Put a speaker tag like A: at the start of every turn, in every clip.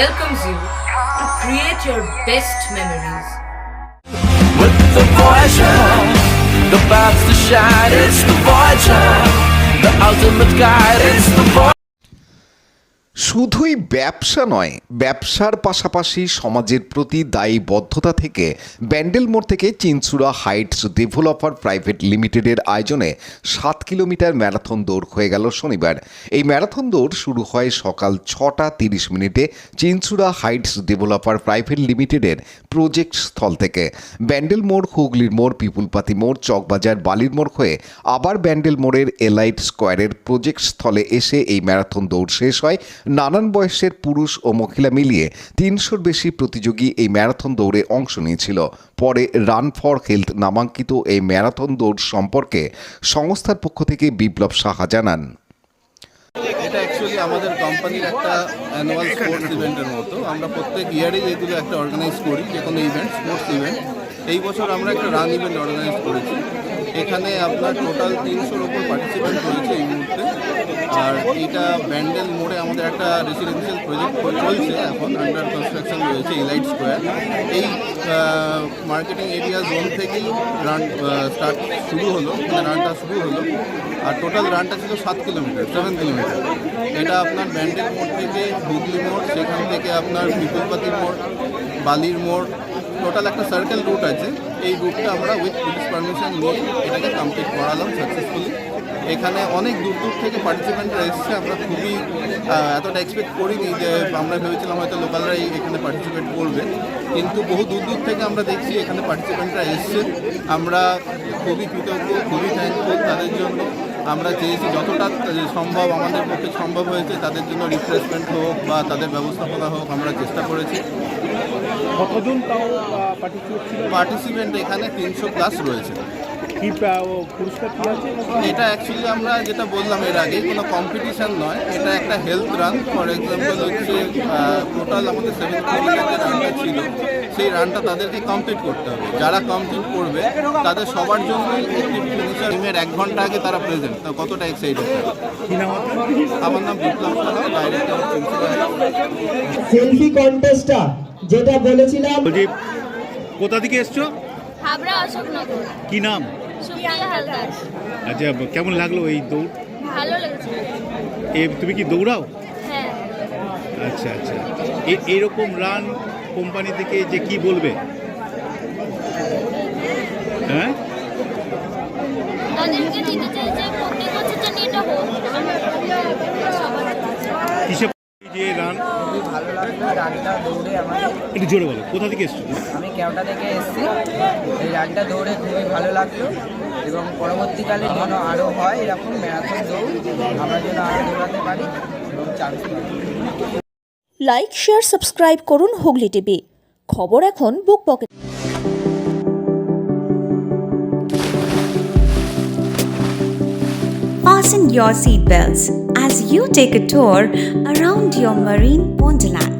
A: welcomes you to create your best memories.
B: with the Voyager. The paths to shine, it's the Voyager. The ultimate guide.
C: শুধুই ব্যবসা নয়, ব্যবসার পাশাপাশি সমাজের প্রতি দায়বদ্ধতা থেকে ব্যান্ডেল মোড় থেকে চিনচুরা হাইটস ডেভেলপার প্রাইভেট লিমিটেডের আয়োজনে সাত কিলোমিটার ম্যারাথন দৌড় হয়ে গেল শনিবার। এই ম্যারাথন দৌড় শুরু হয় সকাল ছটা তিরিশ মিনিটে চিনচুরা হাইটস ডেভেলপার প্রাইভেট লিমিটেডের প্রজেক্ট স্থল থেকে। ব্যান্ডেল মোড়, হুগলির মোড়, পিপুলপাতি মোড়, চকবাজার, বালির মোড় হয়ে আবার ব্যান্ডেল মোড়ের এলাইট স্কোয়ারের প্রজেক্ট স্থলে এসে এই ম্যারাথন দৌড় শেষ হয় নানান বয়সের পুরুষ ও মহিলা মিলিয়ে তিনশোর বেশি প্রতিযোগী এই ম্যারাথন দৌড়ে অংশ নিয়েছিল। পরে রান ফর হেলথ নামাঙ্কিত এই ম্যারাথন দৌড় সম্পর্কে সংস্থার পক্ষ থেকে বিপ্লব সাহা জানান।
D: এটা অ্যাকচুয়ালি আমাদের কোম্পানির একটা অ্যানুয়াল স্পোর্টস ইভেন্টের মতো। আমরা প্রত্যেক ইয়ারেই এগুলো একটা অর্গানাইজ করি যে কোনো ইভেন্ট স্পোর্টস ইভেন্ট এই বছর আমরা একটা রান ইভেন্ট অর্গানাইজ করেছি। এখানে আপনার টোটাল তিনশোর ওপর পার্টিসিপেন্ট হয়েছে এই মুহূর্তে। আর এটা ব্যান্ডেল মোড়ে আমাদের একটা রেসিডেন্সিয়াল প্রজেক্ট চলছে এখন আন্ডার কনস্ট্রাকশন রয়েছে ইলাইট স্কোয়ার এই মার্কেটিং এরিয়া জোন থেকেই রান স্টার্ট শুরু হলো মানে রানটা শুরু হলো। আর টোটাল রানটা ছিল সাত কিলোমিটার সেভেন কিলোমিটার এটা আপনার ব্যান্ডেল মোড় থেকে হুগলি মোড়, সেখান থেকে আপনার বিপুলপাতি মোড়, বালির মোড় টোটাল একটা সার্কেল রুট আছে। এই রুটটা আমরা উইথ পুলিশ পারমিশন নিয়ে এটাকে কমপ্লিট করালাম সাকসেসফুলি এখানে অনেক দূর দূর থেকে পার্টিসিপেন্টরা এসেছে। আমরা খুবই এতটা এক্সপেক্ট করিনি যে আমরা ভেবেছিলাম হয়তো লোকালরাই এখানে পার্টিসিপেট করবে। কিন্তু বহু দূর দূর থেকে আমরা দেখছি এখানে পার্টিসিপেন্টরা এসছে। আমরা খুবই কৃতজ্ঞ, খুবই থ্যাঙ্কফুল তাদের জন্য। আমরা চেয়েছি যতটা সম্ভব আমাদের পক্ষে সম্ভব হয়েছে তাদের জন্য রিফ্রেশমেন্ট হোক বা তাদের ব্যবস্থাপনা হোক আমরা চেষ্টা করেছি।
E: কতজন
D: পার্টিসিপেন্ট এখানে তিনশো প্লাস রয়েছে।
E: কি পুরস্কার কি আছে?
D: এটা অ্যাকচুয়ালি আমরা যেটা বললাম এর আগে কোনো কম্পিটিশন নয়। এটা একটা হেলথ রান ফর এক্সাম্পল হচ্ছে টোটাল আমাদের সেভেন কিলোমিটার যে রানটা ছিল সেই রানটা তাদেরকে কমপ্লিট করতে হবে। যারা কমপ্লিট করবে তাদের সবার একটি টিমের এক ঘণ্টা আগে তারা প্রেজেন্ট তা কতটা এক্সাইটেড
E: কি আপনার?
D: আমার নাম বিপ্লব সাহা ডাইরেক্টর
F: সেলফি কন্টেস্টটা যেটা বলেছিলাম
E: বলছি কোথা থেকে এসছো?
G: হাবড়া অশোকনগর।
E: কি নাম? আচ্ছা কেমন লাগল এই দৌড়?
G: ভালো লেগেছে।
E: এ তুমি কি দৌড়াও?
G: হ্যাঁ।
E: আচ্ছা আচ্ছা। এ- এরকম রান কোম্পানি থেকে যে কি বলবে? হ্যাঁ?
G: যে
E: রান
H: খুবই ভালো লাগল রানটা দৌড়ে আমাদের
E: একটু জোরে বলো কোথা থেকে এসছো?
H: আমি কেওটা থেকে এসেছি। এই রানটা দৌড়ে খুবই ভালো লাগল। এবং পরবর্তীকালে যেন আরও হয় এরকম ম্যারাথন দৌড় আমরা যেন আরও দৌড়াতে পারি এবং চান্স
I: লাইক শেয়ার সাবস্ক্রাইব করুন হুগলি টিভি খবর এখন book pocket
J: Fasten your seatbelts as you take a tour around your marine wonderland.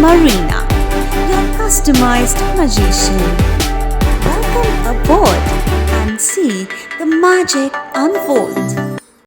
J: Marina, your customized magician. Welcome aboard and see the magic unfold.